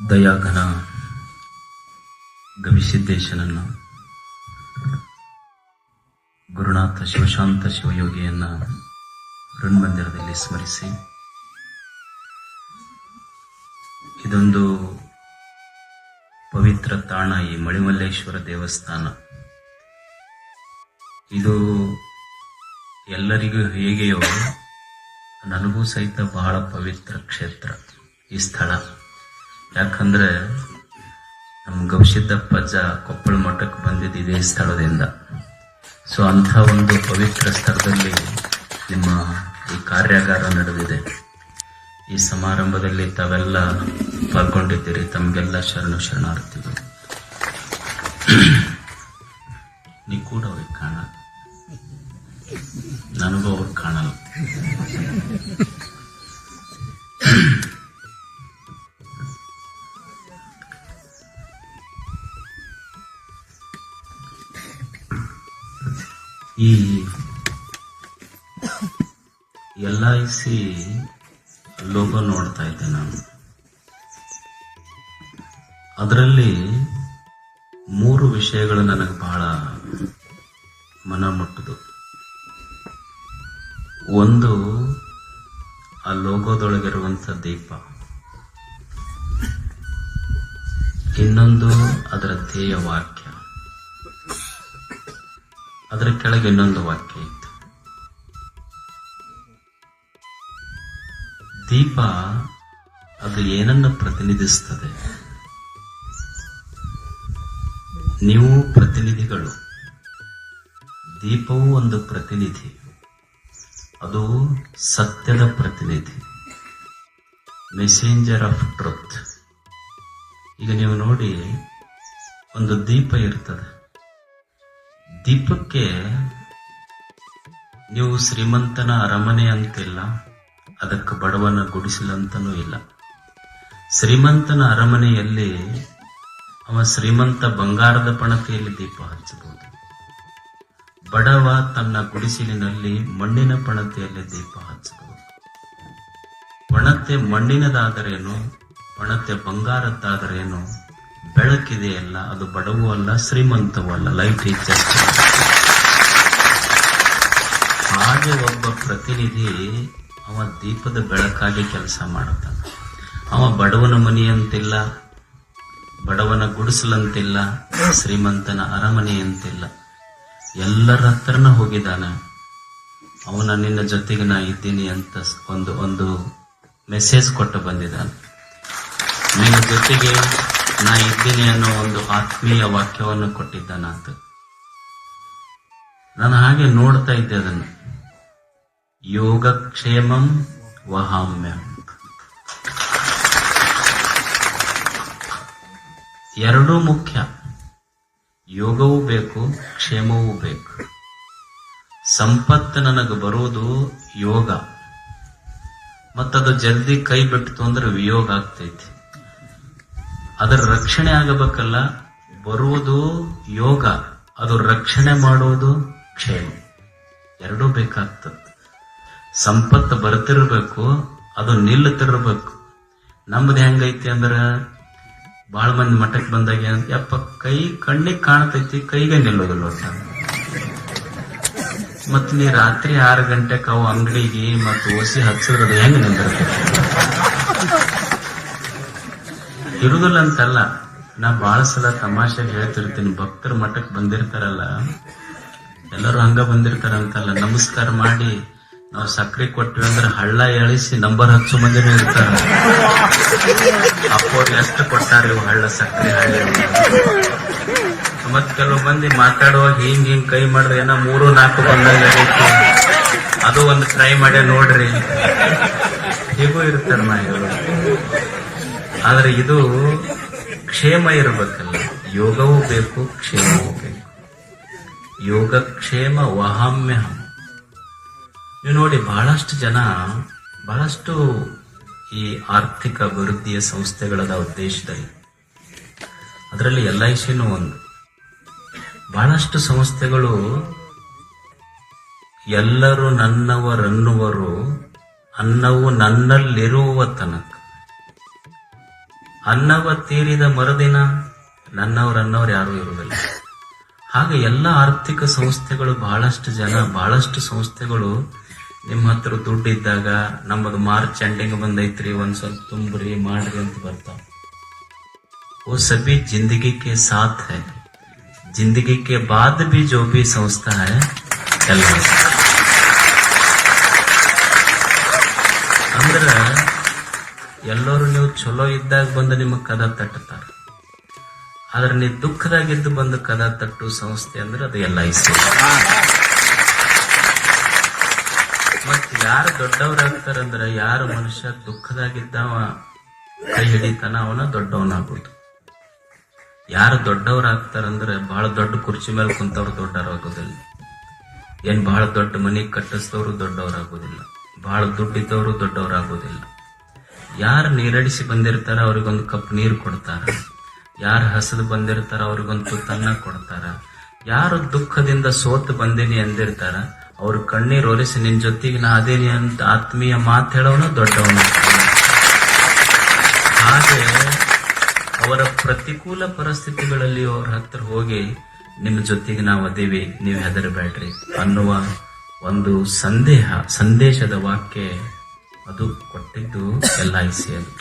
ದಯಾಘನ ಗವಿಸಿದ್ದೇಶನನ್ನು ಗುರುನಾಥ ಶಿವಶಾಂತ ಶಿವಯೋಗಿಯನ್ನ ಋಣ್ಮಂದಿರದಲ್ಲಿ ಸ್ಮರಿಸಿ. ಇದೊಂದು ಪವಿತ್ರ ತಾಣ ಈ ಮಳಿಮಲ್ಲೇಶ್ವರ ದೇವಸ್ಥಾನ. ಇದು ಎಲ್ಲರಿಗೂ ಹೇಗೆಯೋ ನನಗೂ ಸಹಿತ ಬಹಳ ಪವಿತ್ರ ಕ್ಷೇತ್ರ, ಈ ಸ್ಥಳ. ಯಾಕಂದ್ರೆ ನಮ್ಮ ಗವಿಸಿದ್ದಪ್ಪಜ್ಜ ಕೊಪ್ಪಳ ಮಠಕ್ಕೆ ಬಂದಿದ್ದ ಇದೇ ಸ್ಥಳದಿಂದ. ಸೊ ಅಂತ ಒಂದು ಪವಿತ್ರ ಸ್ಥಳದಲ್ಲಿ ನಿಮ್ಮ ಈ ಕಾರ್ಯಾಗಾರ ನಡೆದಿದೆ. ಈ ಸಮಾರಂಭದಲ್ಲಿ ತಾವೆಲ್ಲ ಪಾಲ್ಗೊಂಡಿದ್ದೀರಿ. ತಮಗೆಲ್ಲ ಶರಣು ಶರಣಾರ್ಥಿಗಳು. ಈ ಎಲ್ ಐ ಸಿ ಲೋಗೋ ನೋಡ್ತಾ ಇದ್ದೆ ನಾನು. ಅದರಲ್ಲಿ ಮೂರು ವಿಷಯಗಳು ನನಗೆ ಬಹಳ ಮನ ಮುಟ್ಟದು. ಒಂದು, ಆ ಲೋಗೋದೊಳಗಿರುವಂಥ ದೀಪ. ಇನ್ನೊಂದು, ಅದರ ಧ್ಯೇಯ ವಾಕ್ಯ. ಅದರ ಕೆಳಗೆ ಇನ್ನೊಂದು ವಾಕ್ಯ ಇತ್ತು. ದೀಪ ಅದು ಏನನ್ನು ಪ್ರತಿನಿಧಿಸ್ತದೆ ನೀವು ಪ್ರತಿನಿಧಿಗಳು. ದೀಪವು ಒಂದು ಪ್ರತಿನಿಧಿ. ಅದು ಸತ್ಯದ ಪ್ರತಿನಿಧಿ. ಮೆಸೇಂಜರ್ ಆಫ್ ಟ್ರುತ್ ಈಗ ನೀವು ನೋಡಿ, ಒಂದು ದೀಪ ಇರ್ತದೆ. ದೀಪಕ್ಕೆ ನೀವು ಶ್ರೀಮಂತನ ಅರಮನೆ ಅಂತಿಲ್ಲ, ಅದಕ್ಕೆ ಬಡವನ ಗುಡಿಸಲಂತನೂ ಇಲ್ಲ. ಶ್ರೀಮಂತನ ಅರಮನೆಯಲ್ಲಿ ಅವ ಶ್ರೀಮಂತ ಬಂಗಾರದ ಪಣತೆಯಲ್ಲಿ ದೀಪ ಹಚ್ಚಬಹುದು. ಬಡವ ತನ್ನ ಗುಡಿಸಲಿನಲ್ಲಿ ಮಣ್ಣಿನ ಪಣತೆಯಲ್ಲಿ ದೀಪ ಹಚ್ಚಬಹುದು. ಪಣತೆ ಮಣ್ಣಿನದಾದರೇನು? ಪಣತೆ ಬಂಗಾರದ್ದಾದರೇನು? ಬೆಳಕಿದೆಯಲ್ಲ, ಅದು ಬಡವೂ ಅಲ್ಲ, ಶ್ರೀಮಂತವೂ ಅಲ್ಲ, ಲೈಫ್ ಹಾಗೆ ಒಬ್ಬ ಪ್ರತಿನಿಧಿ ಅವ ದೀಪದ ಬೆಳಕಾಗಿ ಕೆಲಸ ಮಾಡುತ್ತಾನೆ. ಅವ ಬಡವನ ಮನೆಯಂತಿಲ್ಲ, ಬಡವನ ಗುಡಿಸಲಂತಿಲ್ಲ, ಶ್ರೀಮಂತನ ಅರಮನೆಯಂತಿಲ್ಲ. ಎಲ್ಲರ ಹತ್ರನ ಹೋಗಿದ್ದಾನೆ. ಅವನ ನಿನ್ನ ಜೊತೆಗೆ ನಾ ಇದ್ದೀನಿ ಅಂತ ಒಂದು ಒಂದು ಮೆಸೇಜ್ ಕೊಟ್ಟು ಬಂದಿದ್ದಾನೆ. ನಿನ್ನ ಜೊತೆಗೆ ನಾ ಇದ್ದೀನಿ ಅನ್ನೋ ಒಂದು ಆತ್ಮೀಯ ವಾಕ್ಯವನ್ನು ಕೊಟ್ಟಿದ್ದಾನ ಅಂತ ನಾನು ಹಾಗೆ ನೋಡ್ತಾ ಇದ್ದೆ ಅದನ್ನು. ಯೋಗಕ್ಷೇಮಂ ವಹಾಮ್ಯ. ಎರಡೂ ಮುಖ್ಯ. ಯೋಗವೂ ಬೇಕು, ಕ್ಷೇಮವೂ ಬೇಕು. ಸಂಪತ್ತು ನನಗೆ ಬರೋದು ಯೋಗ. ಮತ್ತದು ಜಲ್ದಿ ಕೈ ಬಿಟ್ಟಿತು ಅಂದ್ರೆ ವಿಯೋಗ ಆಗ್ತೈತಿ. ಅದರ ರಕ್ಷಣೆ ಆಗಬೇಕಲ್ಲ, ಬರುವುದು ಯೋಗ. ಅದು ರಕ್ಷಣೆ ಮಾಡುವುದು ಕ್ಷೇಮ. ಎರಡೂ ಬೇಕಾಗ್ತದೆ. ಸಂಪತ್ತು ಬರ್ತಿರ್ಬೇಕು ಅದು ನಿಲ್ಲತಿರ್ಬೇಕು ನಮ್ದು ಹೆಂಗೈತಿ ಅಂದ್ರ ಬಹಳ ಮಂದಿ ಮಠಕ್ಕೆ ಬಂದಾಗ ಯಪ್ಪ, ಕೈ ಕಣ್ಣಿಗೆ ಕಾಣ್ತೈತಿ, ಕೈಗೆ ನಿಲ್ಲೋದಿಲ್ಲ ಮತ್ ನೀ ರಾತ್ರಿ ಆರು ಗಂಟೆಗೆ ಅವು ಅಂಗಡಿಗೆ ಮತ್ತೆ ಓಸಿ ಹಚ್ಚಿದ್ರೆ ಅದು ಹೆಂಗ್ ನಿಂದಿರ್ತೈತಿ? ಇರುದಿಲ್ಲ ಅಂತಲ್ಲ ನಾ ಬಹಳ ಸಲ ತಮಾಷೆಗೆ ಹೇಳ್ತಿರ್ತೀನಿ, ಭಕ್ತರ ಮಠಕ್ಕೆ ಬಂದಿರ್ತಾರಲ್ಲ, ಎಲ್ಲರೂ ಹಂಗ ಬಂದಿರ್ತಾರಂತಲ್ಲ, ನಮಸ್ಕಾರ ಮಾಡಿ. ನಾವು ಸಕ್ಕರೆ ಕೊಟ್ವಿ ಅಂದ್ರೆ ಹಳ್ಳ ಎಳಿಸಿ ನಂಬರ್ ಹಚ್ಚು ಮಂದಿನೂ ಇರ್ತಾರೆ. ಅಪ್ಪೋರ್ ಎಷ್ಟು ಕೊಟ್ಟಾರ ಇವು ಹಳ್ಳ ಸಕ್ಕರೆ ಹಳ್ಳಿ ಮತ್ ಕೆಲವು ಮಂದಿ ಮಾತಾಡುವಾಗ ಹಿಂಗ್ ಹಿಂಗ್ ಕೈ ಮಾಡಿದ್ರೆ ಏನೋ ಮೂರು, ನಾಲ್ಕು ಬಂದಾಗ ಅದು ಒಂದು ಟ್ರೈ ಮಾಡ್ಯ ನೋಡ್ರಿ. ಹೀಗೂ ಇರ್ತಾರ ನಾಯಿಗಳು ಆದ್ರೆ ಇದು ಕ್ಷೇಮ ಇರಬೇಕಲ್ಲ. ಯೋಗವೂ ಬೇಕು, ಕ್ಷೇಮವೂ ಬೇಕು. ಯೋಗಕ್ಷೇಮ ವಹಾಮ್ಯ ನೀವು ನೋಡಿ, ಬಹಳಷ್ಟು ಜನ, ಬಹಳಷ್ಟು ಈ ಆರ್ಥಿಕ ಅಭಿವೃದ್ಧಿಯ ಸಂಸ್ಥೆಗಳದ ಉದ್ದೇಶದಲ್ಲಿ, ಅದರಲ್ಲಿ ಎಲ್ ಐ ಸಿನೂ ಒಂದು. ಬಹಳಷ್ಟು ಸಂಸ್ಥೆಗಳು ಎಲ್ಲರೂ ನನ್ನವರನ್ನುವರು, ಅನ್ನವು ನನ್ನಲ್ಲಿರುವ ತನಕ. ಅನ್ನವ ತೀರಿದ ಮರುದಿನ ನನ್ನವರನ್ನವರು ಯಾರೂ ಇರುವುದಿಲ್ಲ. ಹಾಗೆ ಎಲ್ಲ ಆರ್ಥಿಕ ಸಂಸ್ಥೆಗಳು ಬಹಳಷ್ಟು ಜನ, ಬಹಳಷ್ಟು ಸಂಸ್ಥೆಗಳು ನಿಮ್ಮ ಹತ್ರ ದುಡ್ಡು ಇದ್ದಾಗ ನಮ್ಮದು ಮಾರ್ಚ್ ಎಂಡಿಂಗ್ ಬಂದೈತ್ರಿ ಒಂದ್ ಸ್ವಲ್ಪ ತುಂಬ್ರಿ ಮಾಡ್ರಿ ಅಂತ ಬರ್ತಾವ वो सभी जिंदगी के साथ है जिंदगी के बाद भी जो भी संस्था है ಎಲ್ಲ ಅಂದ್ರ ಎಲ್ಲರೂ ನೀವು ಚಲೋ ಇದ್ದಾಗ ಬಂದು ನಿಮಗೆ ಕದ ತಟ್ಟತಾರ ಆದ್ರೆ ನೀವು ದುಃಖದಾಗಿದ್ದು ಬಂದು ಕದ ತಟ್ಟು ಸಂಸ್ಥೆ ಅಂದ್ರೆ ಅದು ಎಲ್ ಐ ಸಿ ಮತ್ ಯಾರು ದೊಡ್ಡವರಾಗ್ತಾರಂದ್ರ ಯಾರು ಮನುಷ್ಯ ದುಃಖದಾಗಿದ್ದಾವ, ಕೈ ಹಿಡಿತಾನ, ಅವನ ದೊಡ್ಡವನಾಗ್ಬೋದು. ಯಾರು ದೊಡ್ಡವರಾಗ್ತಾರಂದ್ರೆ ಬಹಳ ದೊಡ್ಡ ಕುರ್ಚಿ ಮೇಲೆ ಕುಂತವ್ರು ದೊಡ್ಡವರಾಗೋದಿಲ್ಲ. ಏನ್ ಬಹಳ ದೊಡ್ಡ ಮನೆ ಕಟ್ಟಿಸಿದವರು ದೊಡ್ಡವರಾಗೋದಿಲ್ಲ. ಬಹಳ ದುಡ್ಡಿದ್ದವರು ದೊಡ್ಡವರಾಗೋದಿಲ್ಲ. ಯಾರು ನೀರಡಿಸಿ ಬಂದಿರ್ತಾರ, ಅವ್ರಿಗೊಂದು ಕಪ್ ನೀರು ಕೊಡ್ತಾರ. ಯಾರು ಹಸದು ಬಂದಿರ್ತಾರ, ಅವ್ರಿಗೊಂದು ತುತ್ತನ್ನ ಕೊಡ್ತಾರ. ಯಾರು ದುಃಖದಿಂದ ಸೋತು ಬಂದಿನಿ ಅಂದಿರ್ತಾರ ಅವ್ರ ಕಣ್ಣೀರ್ ಒರೆಸಿ, ನಿನ್ ಜೊತೆಗೆ ನಾ ಅದೇನಿ ಅಂತ ಆತ್ಮೀಯ ಮಾತು ಹೇಳೋನು ದೊಡ್ಡವನು. ಹಾಗೆ ಅವರ ಪ್ರತಿಕೂಲ ಪರಿಸ್ಥಿತಿಗಳಲ್ಲಿ ಅವ್ರ ಹತ್ರ ಹೋಗಿ ನಿಮ್ಮ ಜೊತೆಗೆ ನಾವು ಅದೇವಿ, ನೀವು ಹೆದರಬೇಡ್ರಿ ಅನ್ನುವ ಒಂದು ಸಂದೇಹ, ಸಂದೇಶದ ವಾಕ್ಯ ಅದು ಕೊಟ್ಟಿದ್ದು ಎಲ್ ಐ ಸಿ ಅದು